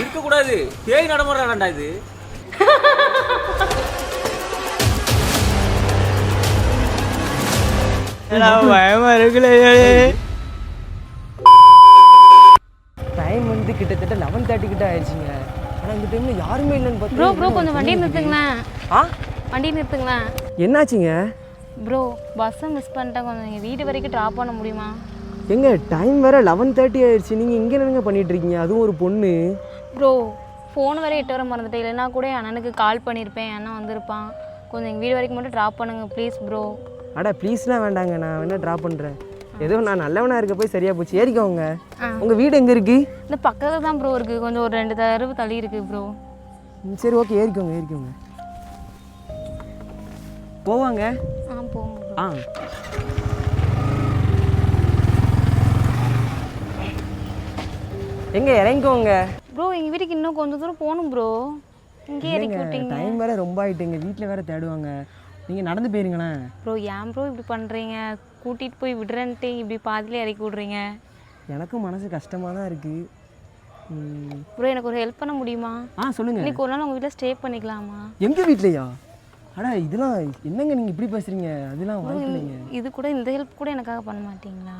இருக்கக்கூடாது. பேய் நடமுறாடா இது. பயமா இருக்குல்ல டைம் வந்து கிட்டத்தட்ட லெவன் தேர்ட்டி கிட்ட ஆயிடுச்சுங்க. ஆனால் இந்த டைமில் யாருமே இல்லைன்னு ப்ரோ பார்த்தா ப்ரோ கொஞ்சம் வண்டி நிறுத்துங்களேன். ஆ? வண்டி நிறுத்துங்களேன். என்னாச்சுங்க? ப்ரோ பஸ்ஸை மிஸ் பண்ணிட்டேன் கொஞ்சம் எங்கள் வீடு வரைக்கும் ட்ராப் பண்ண முடியுமா? எங்க டைம் வேற லெவன் தேர்ட்டி ஆயிடுச்சு. நீங்கள் இங்கே என்னங்க பண்ணிட்டு இருக்கீங்க? அதுவும் ஒரு பொண்ணு. ப்ரோ ஃபோன் வரை எட்டு வர மறந்துட்டேன். இல்லைன்னா கூட என் அண்ணனுக்கு கால் பண்ணியிருப்பேன் என் அண்ணன் வந்திருப்பான். கொஞ்சம் எங்கள் வீடு வரைக்கும் மட்டும் ட்ராப் பண்ணுங்க ப்ளீஸ் ப்ரோ அட ப்ளீஸ்லாம் வேண்டாங்க. நான் வேணா ட்ராப் பண்ணுறேன் ஏதோ நான் நல்லவனா இருக்க போய் சரியா போச்சு. ஏறிக்கோங்க உங்கள் வீடு எங்கே இருக்கு? இந்த பக்கத்தில் தான் ப்ரோ இருக்குது கொஞ்சம் ஒரு ரெண்டு தடவை தள்ளி இருக்குது ப்ரோ ம், சரி ஓகே ஏறிக்கோங்க ஏறிக்கோங்க போவாங்க? ஆ போங்க. ஆ. எங்க இறங்கிக்கோங்க ப்ரோ எங்கள் வீட்டுக்கு இன்னும் கொஞ்சம் தூரம் போகணும் ப்ரோ இங்கேயே இறக்கி விட்டீங்க. டைம் வேற ரொம்ப ஆயிட்டுங்க வீட்டில் வேற தேடுவாங்க. நீங்கள் நடந்து போயிருங்களேன். ப்ரோ ஏன் ப்ரோ இப்படி பண்ணுறீங்க கூட்டிகிட்டு போய் விடுறேன்ட்டு இப்படி பாதியிலே இறக்கி விட்றீங்க. எனக்கும் மனசு கஷ்டமாக தான் இருக்கு. ம், ப்ரோ எனக்கு ஒரு ஹெல்ப் பண்ண முடியுமா? ஆ சொல்லுங்க. இன்னைக்கு ஒரு நாள் உங்கள் வீட்டில் ஸ்டே பண்ணிக்கலாமா? எங்க வீட்லையா? அடா இதெல்லாம் என்னங்க நீங்கள் இப்படி பேசுறீங்க? அதெல்லாம் இல்லைங்க. இது கூட இந்த ஹெல்ப் கூட எனக்காக பண்ண மாட்டீங்களா?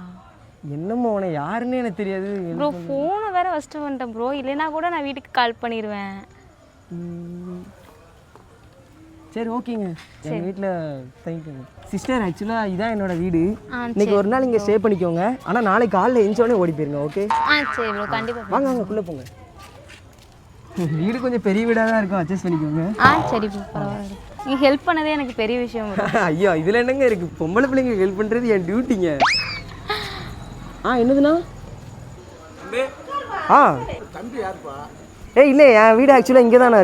என்னமோ உன யாருன்னே எனக்கு தெரியாது. ப்ரோ ஃபோனை வேற ஃபஸ்ட்டு வந்துட்டேன் ப்ரோ இல்லைன்னா கூட நான் வீட்டுக்கு கால் பண்ணிடுவேன் சரி ஓகேங்க. எங்கள் வீட்டில் தேங்க்யூங்க சிஸ்டர் ஆக்சுவலாக இதான் என்னோட வீடு. இன்னைக்கு ஒரு நாள் இங்கே ஸ்டே பண்ணிக்கோங்க. ஆனால் நாளைக்கு காலைல எழுந்தோடனே ஓடி போயிருங்க ஓகே ஆ சரி ப்ரோ கண்டிப்பாக வாங்க வாங்க உள்ளே போங்க. வீடு கொஞ்சம் பெரிய வீடாக தான் இருக்கும். அட்ஜஸ்ட் பண்ணிக்கோங்க. ஆ சரி பரவாயில்ல. நீ ஹெல்ப் பண்ணதே எனக்கு பெரிய விஷயம். ஐயோ இதில் என்னங்க இருக்குது பொம்பளை பிள்ளைங்க ஹெல்ப் பண்ணுறது என் டியூட்டிங்க ஆ என்னதுண்ணா? ஆ. தம்பி யாருப்பா? ஏய் இல்லை என் வீடு ஆக்சுவலாக இங்கே தானே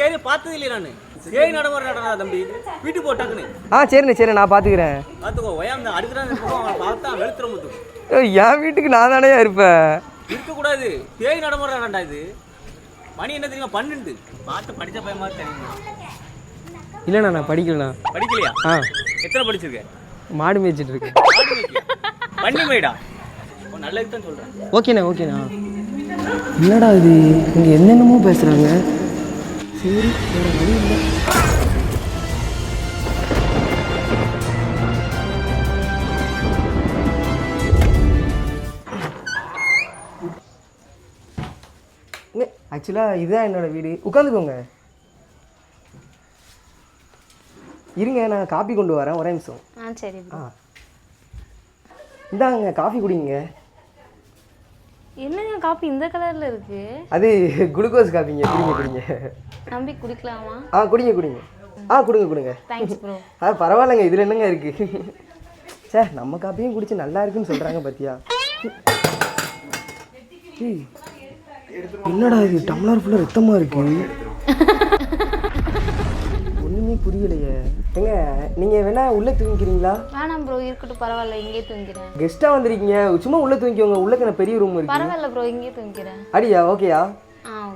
ஏரியா பார்த்தது இல்லையா நான். பேய் நடமுறாடா தம்பி. வீட்டுக்கு போட்டாக்குன்னு ஆ சரிண்ணே சரி நான் பார்த்துக்கிறேன். பார்த்துக்கோ ஒயாம் அவன் பார்த்தா வெளுத்துற முத்து. ஏய், என் வீட்டுக்கு நான் தானே இருப்பேன்? இருக்கக்கூடாது. பேய் நடமுறாடா இது. மணி என்ன தெரியுமா பன்னெண்டு. பார்த்து படிச்ச பையன் மாதிரி தெரியுமா? இல்லைண்ணா நான் படிக்கலாம் படிக்கலையா? ஆ. எத்தனை படிச்சிருக்க? மாடு மேய்ச்சிட்டு மேய்க்கியா? பண்ணி மேடா நல்லதுக்கு தான் சொல்கிறேன் ஓகேண்ணா ஓகேண்ணா. என்னடா இது? இங்கே என்னென்னமோ பேசுகிறாங்க சரி வேற வழி இல்லை. ஆக்சுவலாக இதுதான் என்னோட வீடு. உட்காந்துக்கோங்க. இருங்க நான் காப்பி கொண்டு வரேன். ஒரே நிமிஷம். ஆ சரி ஆ. இந்தாங்க காஃபி குடிங்க. என்னங்க காப்பி இந்த கலரில் இருக்கு? அது குளுக்கோஸ் காப்பிங்க குடிங்க குடிங்க. நம்பி குடிக்கலாமா? ஆ குடிங்க குடிங்க. ஆ கொடுங்க கொடுங்க. தேங்க்ஸ் ப்ரோ ஆ பரவாயில்லைங்க இதில் என்னங்க இருக்கு? சே நம்ம காப்பியும் குடிச்சு நல்லா இருக்குன்னு சொல்கிறாங்க பார்த்தியா என்னடா இது? டம்ளர் ஃபுல்லாக ரத்தமாக இருக்கு. ஒன்றுமே புரியலையே. ஏங்க நீங்கள் வேணா உள்ளே தூங்கிக்கிறீங்களா? வேணாம் ப்ரோ இருக்கட்டும் பரவாயில்ல இங்கேயே தூங்கிக்கிறேன் கெஸ்ட்டாக வந்திருக்கீங்க. சும்மா உள்ளே தூங்கிக்கோங்க உள்ளே பெரிய ரூம் இருக்கு. பரவாயில்ல ப்ரோ இங்கேயே தூங்கிக்கிறேன் அடியா ஓகேயா?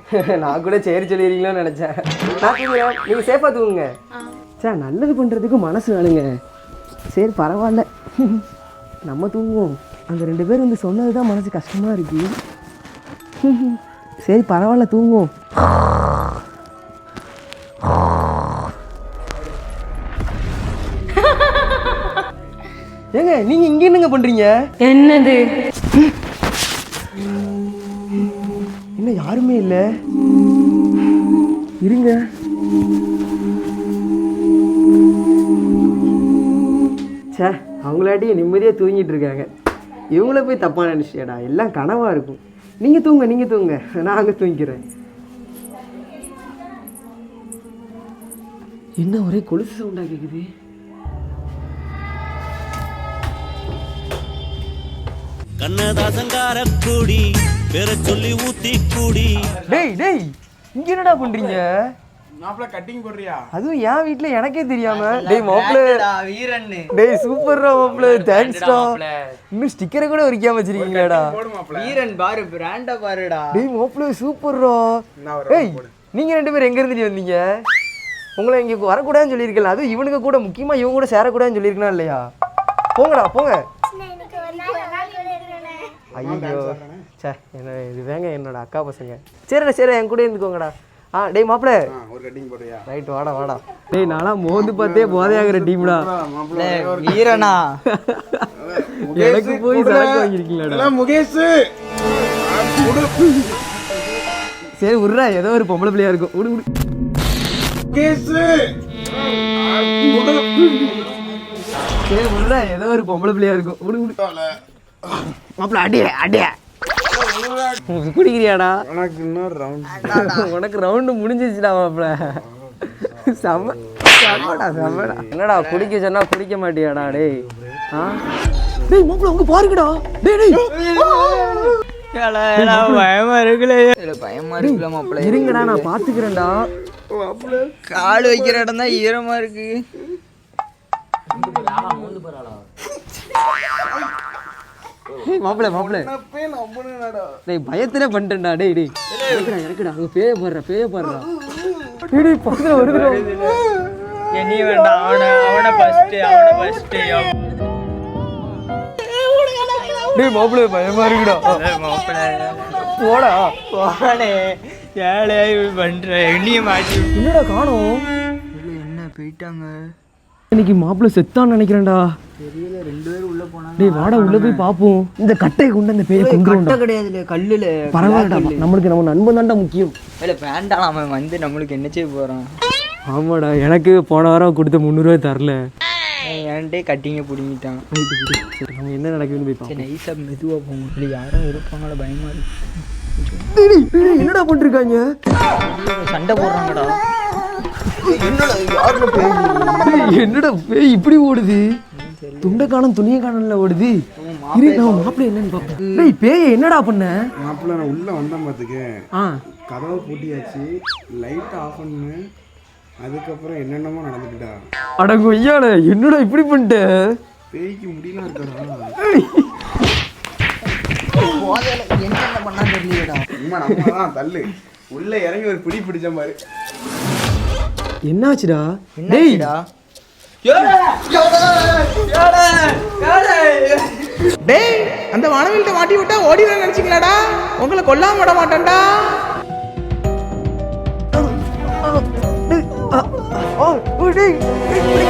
நான் கூட சரி சொல்லிடுறீங்களோன்னு நினச்சேன். நான் தூங்குறேன். நீங்கள் சேஃபாக தூங்குங்க. சார் நல்லது பண்ணுறதுக்கு மனசு வேணுங்க. சரி பரவாயில்ல. நம்ம தூங்குவோம். அந்த ரெண்டு பேர் வந்து சொன்னது தான் மனசு கஷ்டமாக இருக்கு. சரி பரவாயில்ல தூங்குவோம். நீங்கள் இங்கே என்னங்க பண்ணுறீங்க என்னது? என்ன யாருமே இல்லை? இருங்க. சே அவங்களாட்டி நிம்மதியாக தூங்கிட்டு இருக்காங்க. இவங்கள போய் தப்பாக நினச்சிட்டேடா எல்லாம் கனவாக இருக்கும். நீங்கள் தூங்க நீங்கள் தூங்க. நான் அங்கே தூங்கிக்கிறேன் என்ன ஒரே கொலுசு சவுண்டாக கேட்குது கண்ணதாசங்கார கூடி பேர சொல்லி ஊத்தி கூடி டேய் டேய் இங்கே என்னடா பண்ணுறீங்க மாப்பிள்ள கட்டிங் போடுறியா? அதுவும் என் வீட்டில் எனக்கே தெரியாம. டேய் மாப்பிள்ள வீரன்னு. டேய் சூப்பர்ரா மாப்பிள்ள தேங்க்ஸ்டா இன்னும் ஸ்டிக்கரை கூட உரிக்காம வச்சிருக்கீங்களாடா போடு மாப்பிள்ள வீரன் பாரு பிராண்ட பாருடா. டேய் மாப்பிள்ள சூப்பர்ரா. ஏய் நீங்க ரெண்டு பேரும் எங்க இருந்து வந்தீங்க? உங்களை இங்க வரக்கூடாதுன்னு சொல்லியிருக்கல அதுவும் இவனுக்கு கூட முக்கியமா இவங்க கூட சேரக்கூடாதுன்னு சொல்லியிருக்கனா இல்லையா? போங்கடா போங்க. ஐயோ சே என்ன இது வேங்க என்னோட அக்கா பசங்க. சரிடா சரி என் கூட இருந்துக்கோங்கடா. ஆ டேய் மாப்பிள்ள ஒரு கட்டிங் போடுறியா? ரைட் வாடா வாடா. டேய் நான்லாம் மோந்து பார்த்தே போதையாகிற டீம்டா. வீரனா எனக்கு போய் சரக்கு வாங்கியிருக்கீங்களாடா. முகேஷ். சரி விட்றா ஏதோ ஒரு பொம்பளை பிள்ளையா இருக்கும். விடு விடு முகேஷ். ஏதோ ஒரு பொம்பளை பிள்ளையா இருக்கும். விடு மாப்பிள்ள அடியே அடியே. குடிக்கிறியாடா? உனக்கு இன்னொரு ரவுண்ட் உனக்கு ரவுண்டு முடிஞ்சிச்சுடா மாப்பிள்ள. செம்ம செம்மடா செம்மடா என்னடா குடிக்க சொன்னா குடிக்க மாட்டியாடா டேய். ஆ? டேய் மாப்பிள்ள உங்க பாருங்கடா. டேய் டேய். பயமா இருக்குல்ல. பயமா இருக்குல்ல மாப்பிள்ள. இருங்கடா நான் பாத்துக்கிறேன்டா. கால் வைக்கிற இடம் தான் ஈரமா இருக்கு. டேய் மாப்பிள்ள மாப்பிள்ள. டேய் பயத்துல பண்ணிட்டேன்டா டேய் டேய். இறக்குடா இறக்குடா. அங்க பேய போடுற பேய போடுறா. டேய் பக்கத்துல வருதுடா. நீ வேண்டாம் அவனை அவனை ஃபர்ஸ்ட் அவனை ஃபர்ஸ்ட் டேய் மாப்பிள்ள பயமா இருக்குடா. போடா. போனே ஏழை பண்ற எண்ணிய மாட்டி என்னடா காணோம்? என்ன போயிட்டாங்க? இன்னைக்கு மாப்பிள்ள செத்தான்னு நினைக்கிறேன்டா. தெரியல ரெண்டு பேரும் உள்ள போனாங்க. டேய் வாடா உள்ள போய் பாப்போம். இந்த கட்டையை கொண்டு அந்த பேயை கிடையாதுல கல்லுல பரவாயில்லடா நம்மளுக்கு நம்ம நண்பன் தான்டா முக்கியம். இல்ல வேண்டாம் அவன் வந்து நம்மளுக்கு என்ன செய்ய போறான்? ஆமாடா எனக்கு போன வாரம் கொடுத்த முந்நூறுவா தரல. என்கிட்டே கட்டிங்க பிடிங்கிட்டான். சரி நம்ம என்ன நடக்குதுன்னு போய் பார்ப்போம் நைஸா மெதுவா போகும் இல்லை யாரும் இருப்பாங்களா பயமா இருக்கு. டேய், டேய், டேய், என்னடா பண்ணிருக்காங்க? சண்டை போடுறாங்கடா. என்னடா பேய் இப்படி ஓடுது? துண்டை காணும் துணியை காணல ஓடுது. இரு நான் மாப்பிள்ளை என்னன்னு பார்ப்பேன் டேய் பேய் என்னடா பண்ண? மாப்பிள்ள நான் உள்ள வந்தேன் பார்த்துக்க ஆ. கதவை பூட்டியாச்சு. லைட் ஆஃப் பண்ணு. அதுக்கப்புறம் என்னென்னமோ நடந்துக்கிட்டா. அட கொய்யால என்னடா இப்படி பண்ணிட்ட? பேய்க்கு முடியலாம் இருக்கடா. என்ன பண்ணா தெரியலடா. இம்மா நம்ம தான் தள்ளு. உள்ள இறங்கி ஒரு பிடி பிடிச்ச மாதிரி. என்னாச்சுடா? டேய். டேய் அந்த வானவில்ட்ட மாட்டி விட்டா ஓடிடுவேன் நினைச்சீங்களாடா உங்களை கொல்லாம விட மாட்டேன்டா. டேய்.